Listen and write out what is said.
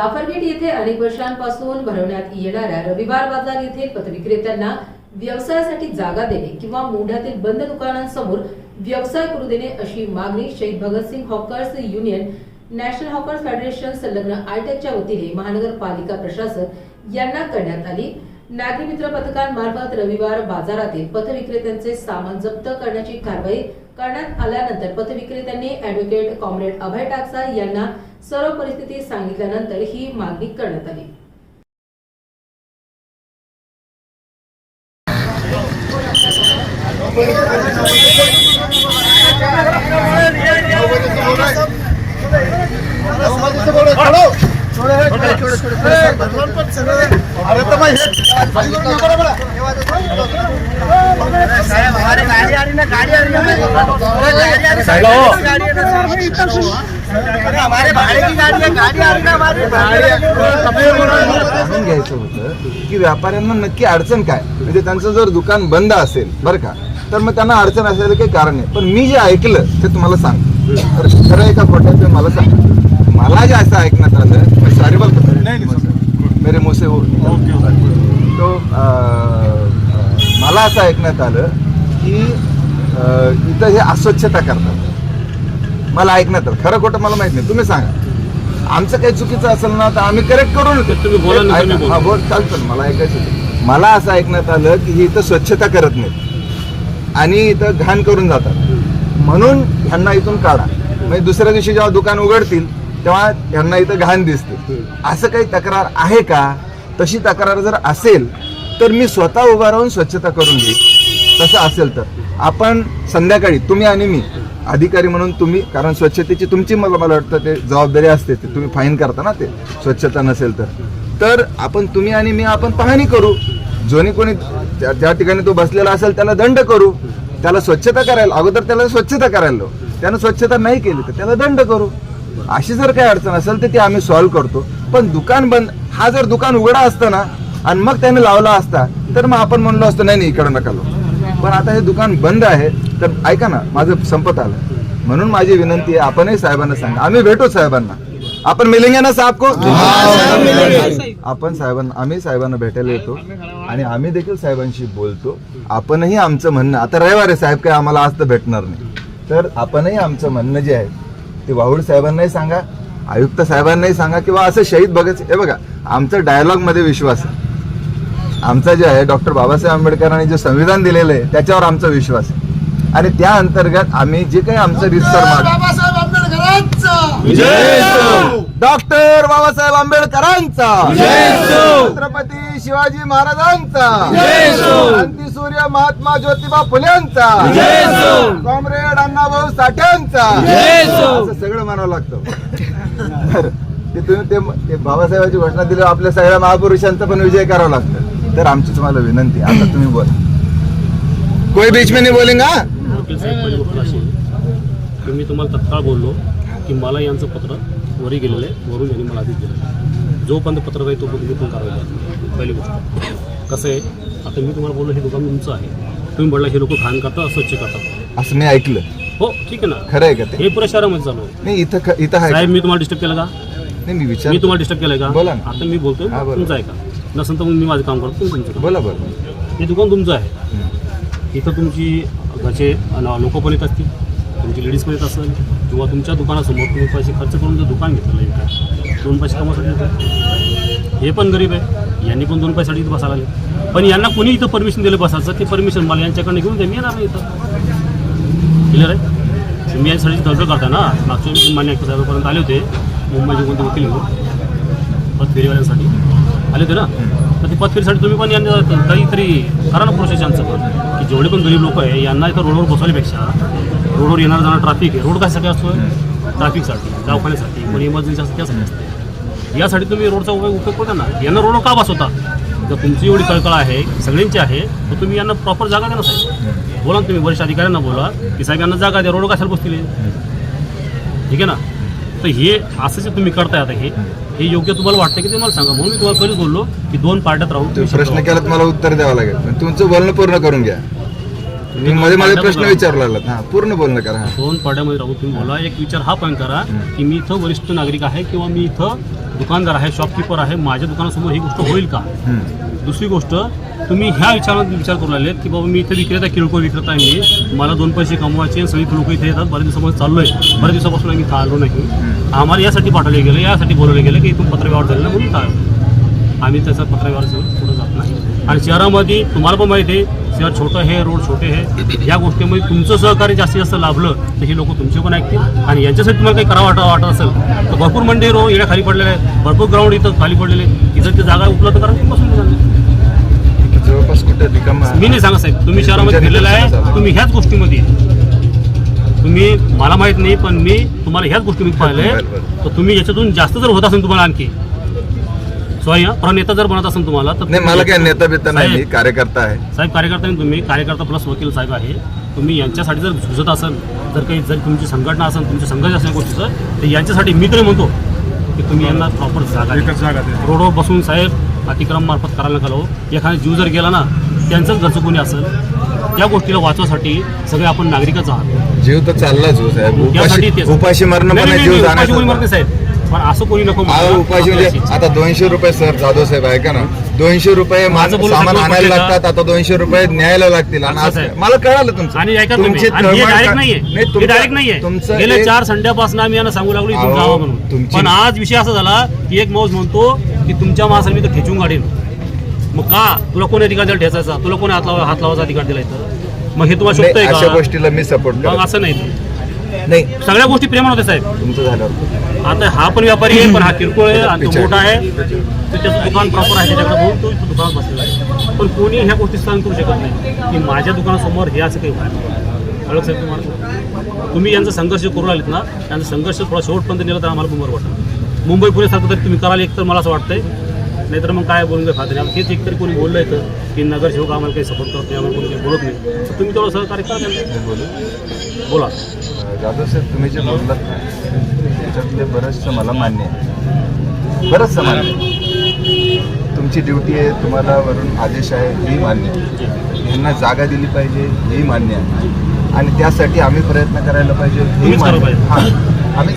जाफरगेट येथे अनेक वर्षांपासून भरवण्यात येणाऱ्या रविवार बाजार येथील पथविक्रेत्यांना व्यवसायासाठी जागा देणे किंवा मोढ्यातील बंद दुकानांसमोर व्यवसाय करू देणे अशी मागणी शहीद Bhagat Singh hawkers union national hawkers federation संलग्न आयटेकच्या वतीने महानगरपालिका प्रशासन यांना करण्यात आली. नागरी मित्र पथकांमार्फत रविवार बाजारातील पथविक्रेत्यांचे सामान जप्त करण्याची कारवाई करण्यात आल्यानंतर पथविक्रेत्यांनी ऍडव्होकेट कॉम्रेड अभय टाकसा यांना सर्व परिस्थिती सांगितल्यानंतर ही मागणी करण्यात आली. अरे तर हमारे भाड़े की गाड़ी है गाड़ी आ रही है हमारी जाणून घ्यायचं होतं की व्यापाऱ्यांना नक्की अडचण काय म्हणजे त्यांचं जर दुकान बंद असेल बरं का तर मग त्यांना अडचण असायला काही कारण नाही पण मी जे ऐकलं ते तुम्हाला सांग तर खरं आहे का मला सांग मला जे असं ऐकण्यात आलं सॉरी बघ मेरे मुंह से वो तो अं, मला असं ऐकण्यात आलं की अं, इथं हे अस्वच्छता करतात. मला ऐकण्यात आलं. खरं खोटं मला माहीत नाही. तुम्ही सांगा. आमचं काही चुकीचं असेल ना तर आम्ही करेक्ट करून तुम्ही बोला ना, तुम्ही बोला. हा बोल चालतं मला ऐकायचं होतं. मला असं ऐकण्यात आलं की हे इथं स्वच्छता करत नाहीत. आणि इथं घाण करून जातात. म्हणून ह्यांना इथून काढा. म्हणजे दुसऱ्या दिवशी जेव्हा दुकान उघडतील तेव्हा त्यांना इथं घाण दिसते. असं काही तक्रार आहे का? तशी तक्रार जर असेल तर मी स्वतः उभा राहून स्वच्छता करून घेईन. तसं असेल तर. आपण संध्याकाळी तुम्ही आणि मी अधिकारी म्हणून तुम्ही कारण स्वच्छतेची तुमची मला मला वाटतं ते जबाबदारी असते ते तुम्ही फाईन करता ना ते स्वच्छता नसेल तर. तर आपण तुम्ही आणि मी आपण पाहणी करू. जोनी कोणी ज्या ज्या ठिकाणी तो बसलेला असेल त्याला दंड करू. त्याला स्वच्छता करायला अगोदर त्याला स्वच्छता करायला त्यानं स्वच्छता नाही केली तर त्याला दंड करू. अशी जर काही अडचण असेल तर ती आम्ही सॉल्व्ह करतो. पण दुकान बंद हा जर दुकान उघडा असतं ना आणि मग त्याने लावला असता तर मग आपण म्हणलो असतो नाही नाही इकडं नका लावू." पण आता हे दुकान बंद आहे तर ऐका ना माझं संपत आलं. म्हणून माझी विनंती आहे आपणही साहेबांना सांगा. आम्ही भेटू साहेबांना. आपण मिलेंगे ना साहेब को? आपण साहेबांना आम्ही साहेबांना भेटायला येतो आणि आम्ही देखील साहेबांशी बोलतो. आपणही आमचं म्हणणं आता रविवार आहे साहेब काय आम्हाला आज तर भेटणार नाही. तर आपणही आमचं म्हणणं जे आहे ते वाहुड साहेबांनाही सांगा आयुक्त साहेबांनाही सांगा किंवा असं शहीद भगत हे बघा आमचं डायलॉगमध्ये विश्वास आहे. आमचा जे आहे डॉक्टर बाबासाहेब आंबेडकरांनी जे संविधान दिलेलं आहे त्याच्यावर आमचा विश्वास आहे. आणि त्या अंतर्गत आम्ही जे काही आमचं माग आंबेडकरांचा! डॉक्टर बाबासाहेब आंबेडकरांचा! छत्रपती शिवाजी महाराजांचा! सूर्य महात्मा ज्योतिबा फुलेंचा कॉम्रेड अण्णाभाऊ साठ्यांचा असं सगळं म्हणावं लागतं. ते तुम्ही ते बाबासाहेबांची घोषणा दिली आपल्या सगळ्या महापुरुषांचा पण विजय करावा लागतं. तर आमची तुम्हाला विनंती. आता तुम्ही बोला. कोई बीच में नहीं बोलेगा मी तुम्हाला तत्काळ बोललो की मला यांचं पत्र वरी गेलेलं आहे वरून यांनी मला आधीच दिलं जोपर्यंत पत्र नाही तोपर्यंत मी पण कारवाई. पहिली गोष्ट. कसं आहे? आता मी तुम्हाला बोललो हे दुकान तुमचं आहे. तुम्ही बोलला हे लोक घाण करतात अस्वच्छ करतात. असं मी ऐकलं. हो ठीक आहे ना. खरं आहे का ते? हे पुऱ्या शहरामध्ये चालू आहे. नाही इथं ख- इथं आहे साहेब मी तुम्हाला डिस्टर्ब केलं का? नाही मी विचार मी तुम्हाला डिस्टर्ब केलं का? बोला ना. आता मी बोलतोय हा, बोला. तुमचं आहे का? नसेल तर मग मी माझं काम करतो तुम्ही तुमचं. बोला बरं हे दुकान तुमचं आहे. इथं तुमची घरचे लोक पण येत असतील. तुमची लेडीज पण येत असेल. किंवा तुमच्या दुकानासमोर तुम्ही पैसे खर्च करून जर दुकान घेतलं इथं दोन पैसे कमासाठी हे पण गरीब आहे. यांनी पण दोन पैशासाठी इथं बसायला लागले. पण यांना कोणी इथं परमिशन दिलं बसायचं? ते परमिशन मला यांच्याकडनं घेऊन ते मी येणार नाही इथं. क्लिअर आहे? तुम्ही यासाठी धडपड करता ना? मागच्या वेळी मान्य साहेबापर्यंत आले होते. मुंबईचे कोणते वकील घेऊन पतफेरीवाल्यांसाठी. आले होते ना? तर ते पतफेरीसाठी तुम्ही पण यांना काहीतरी करा ना प्रोसेस यांचं. पण की जेवढे पण गरीब लोक आहे यांना इथं रोडवर बसवल्यापेक्षा रोडवर येणार जाणार ट्रॅफिक आहे. रोड कशासाठी असतो ट्रॅफिकसाठी दवाखान्यासाठी कोणी इमर्जन्सी असते त्यासाठी असते. यासाठी तुम्ही रोडचा उपयोग उपयोग करता ना यांना रोडवर का बसवता? जर तुमची एवढी कळकळ आहे सगळ्यांची आहे तर तुम्ही यांना प्रॉपर जागा द्या ना साहेब बोला ना तुम्ही वरिष्ठ अधिकाऱ्यांना बोला की साहेब यांना जागा द्या रोड कशाला बसतील? ठीक आहे ना? तर हे असं जे तुम्ही करताय आता हे हे योग्य तुम्हाला वाटतं की ते मला सांगा. म्हणून मी तुम्हाला पहिलेच बोललो की दोन पार्ट्यात तुम्ही प्रश्न. केला तर मला उत्तर द्यावं लागेल. तुमचं बोलणं पूर्ण करून घ्या. तुम्ही मध्ये मध्ये प्रश्न विचारला हा पूर्ण बोलणं करा. हा. दोन पाड्यामध्ये राहून तुम्ही बोला. एक विचार हा पण करा की मी इथं वरिष्ठ नागरिक आहे किंवा मी इथं दुकानदार आहे शॉपकीपर आहे माझ्या दुकानासमोर ही गोष्ट होईल का? हम्म. दुसरी गोष्ट तुम्ही ह्या विचारात विचार करू लागले की बाबा मी इथे विक्रेता किरकोळ विक्रेता आहे मी. मला दोन पैसे कमवायचे आणि सगळी लोक इथे येतात. बऱ्याच दिवसापासून चाललो आहे बऱ्याच दिवसापासून आम्ही इथं आलो नाही. आम्हाला यासाठी पाठवले गेलं यासाठी बोलवले गेलं की इथून पत्रव्यवहार झालेला म्हणून आम्ही त्याचा पत्रव्यवहार पुढे जात नाही. आणि शहरामध्ये तुम्हाला पण माहिती आहे शहर छोटं आहे रोड छोटे आहे या गोष्टीमध्ये तुमचं सहकार्य जास्तीत जास्त लाभलं तर ही लोक तुमचे पण ऐकतील. आणि यांच्यासाठी तुम्हाला काही करावं वाटत वाटत असेल तर भरपूर मंडी रो येण्या खाली पडलेले आहे भरपूर ग्राउंड इथं खाली पडलेले आहे. इथं ते जागा उपलब्ध करा बसून. जवळपास कुठे रिकाम मी नाही सांगा साहेब. तुम्ही शहरामध्ये फिरलेला आहे. तुम्ही ह्याच गोष्टीमध्ये तुम्ही मला माहीत नाही पण मी तुम्हाला ह्याच गोष्टीमध्ये पाहिलंय. बरं. तर तुम्ही याच्यातून जास्त जर होत असेल तुम्हाला आणखी सॉरी हा पण नेता जर बनत असेल तुम्हाला तर नाही मला काय नेता बिता नाही मी साहेब, कार्यकर्ता आहे. साहेब कार्यकर्ता नाही तुम्ही कार्यकर्ता प्लस वकील साहेब आहे. तुम्ही यांच्यासाठी जर झुजत असाल जर काही जर तुमची संघटना असेल तुमची संघर्ष असेल गोष्टीचं तर यांच्यासाठी मी तरी म्हणतो की तुम्ही यांना प्रॉपर जागा द्या. रोडवर बसून साहेब अतिक्रम मार्फत करायला लावू. एखादा जीव जर गेला ना त्यांचंच घरचं कोणी असेल त्या गोष्टीला वाचवासाठी सगळे आपण नागरिकच आहात. जीव तर चाललाच हो साहेब. उपाशी तेच. उपाशी मरणं नाही, पण आहे, नाही, जीव नाही, उपाशी कोणी मरते जाण्याचं साहेब. पण असं कोणी नको. उपाशी म्हणजे. आता दोनशे रुपये सर जाधव साहेब ऐका ना. दोनशे रुपये माझं सामान आणायला का? लागतात आता दोनशे रुपये न्यायला लागतील. मला कळालं तुमचं. आणि ऐका तुमची हे डायरेक्ट का- नाहीये. हे डायरेक्ट नाहीये. तुमचं गेल्या चार संध्यापासून आम्ही यांना सांगू लागलो इथून जावं म्हणून पण आज विषय असा झाला की एक माणूस म्हणतो की तुमच्या माणसाला मी तर खेचून काढीन. मग का? तुला कोणी अधिकार दिला ठेचायचा? तुला कोणी हात लावा हात लावायचा अधिकार दिला इथं? मग हे तुम्हाला अशा का? गोष्टीला मी सपोर्ट असं नाही. नाही. सगळ्या गोष्टी प्रेमान होते साहेब. तुमचं झालं आता हा पण व्यापारी आहे पण हा किरकोळ आहे आणि तो पिछाड. मोठा आहे. त्याच्याचं दुकान प्रॉपर आहे त्याच्याकडे बघून तो इथं दुकानात बसलेला आहे. पण कोणी ह्या गोष्टी सहन करू शकत नाही. की माझ्या दुकानासमोर हे असं काही व्हायला कळलं साहेब तुम्हाला तुम्ही यांचा संघर्ष करू लागलेत ना त्यांचा संघर्ष थोडा शेवटपर्यंत नेला तर आम्हाला पण बरं वाटतं मुंबई पुण्यासारखं तरी तुम्ही कराल एक तर मला असं वाटतंय. नाहीतर मग काय बोलून काही फायदा नाही हेच एक तरी कोणी बोललं येतं की नगरसेवक आम्हाला काही सपोर्ट करत नाही आम्हाला कोणी काही बोलत नाही. तर तुम्ही तेवढं सहकार्य करा त्यांना. बोला. जाधव साहेब तुम्ही जे बोललात ना त्याच्यातले बरंचसं मला मान्य आहे. बरंचसं मान्य आहे. तुमची ड्युटी आहे तुम्हाला वरून आदेश आहे ही मान्य आहे. यांना जागा दिली पाहिजे ही मान्य आहे. आणि त्यासाठी आम्ही प्रयत्न करायला पाहिजे ही करायला मान्य. हां.